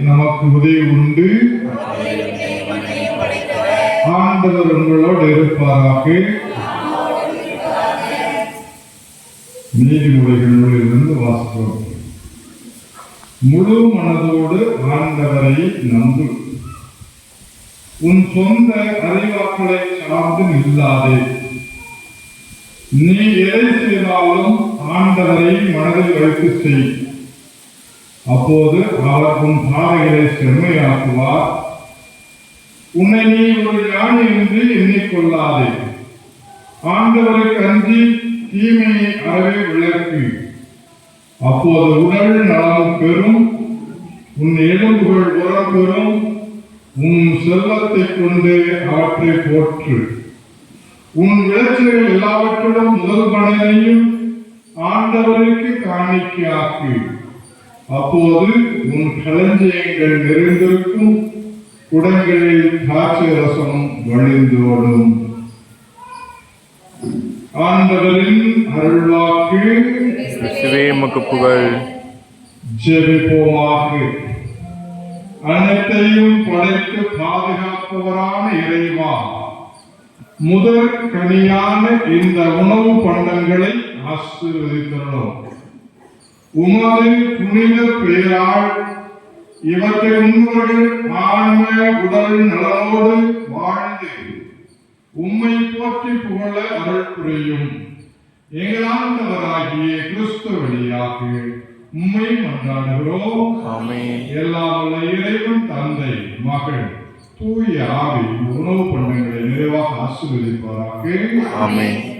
நமக்கு உதவி உண்டு ஆண்டவர் உங்களோடு இருப்பாராக. நீதிமொழிகள் நூலிலிருந்து வாசிக்கிறோம். முழு மனதோடு ஆண்டவரை நம்பு. உன் சொந்த அறிவாக்களை சார்ந்து இல்லாதே நீ எதை செய்தாலும் ஆண்டவரை மனதில் வைத்து செய். அப்போது அவர் உன் பாதைகளை செம்மையாக்குவார். உன்னை நீ ஒரு யானை என்று எண்ணிக்கொள்ளாதே. ஆண்டவருக்கு அஞ்சி தீமையை அறவே விளக்கு. அப்போது உடல் நலம் பெறும். உன் எலும்புகள் உரம் பெறும். உன் செல்வத்தை கொண்டு அவற்றை போற்று. உன் விளைச்சல்கள் எல்லாவற்றிலும் முதல் மனதையும் ஆண்டவருக்கு காணிக்கையாக்கு. அப்போது உன் களஞ்சியங்கள் நிறைந்திருக்கும் குடங்களில் திராட்சை ரசம் வழிந்தோடும் ஆண்டவரின் அருள்வாக்கு புகழ். ஜெபிப்போமாக. அனைத்தையும் படைத்து பாதுகாப்பவரான இறைவா. முதற் கனியான இந்த உணவு பண்டங்களை ஆசீர்வதித்தருளும். உமது புனித பெயரால் இவற்றை உண்பவர்கள் ஆன்ம உடல் நலனோடு வாழ்ந்து உம்மை போற்றி புகழ அருள் புரியும். எங்கள் ஆண்டவராகிய கிறிஸ்து வழியாக உம்மை மன்றாடுகிறோம். ஆமென். எல்லா வல்ல இறைவன் தந்தை மகள் தூய ஆவி உணவு பண்டங்களை நிறைவாக ஆசீர்வதிப்பாராக. ஆமென்.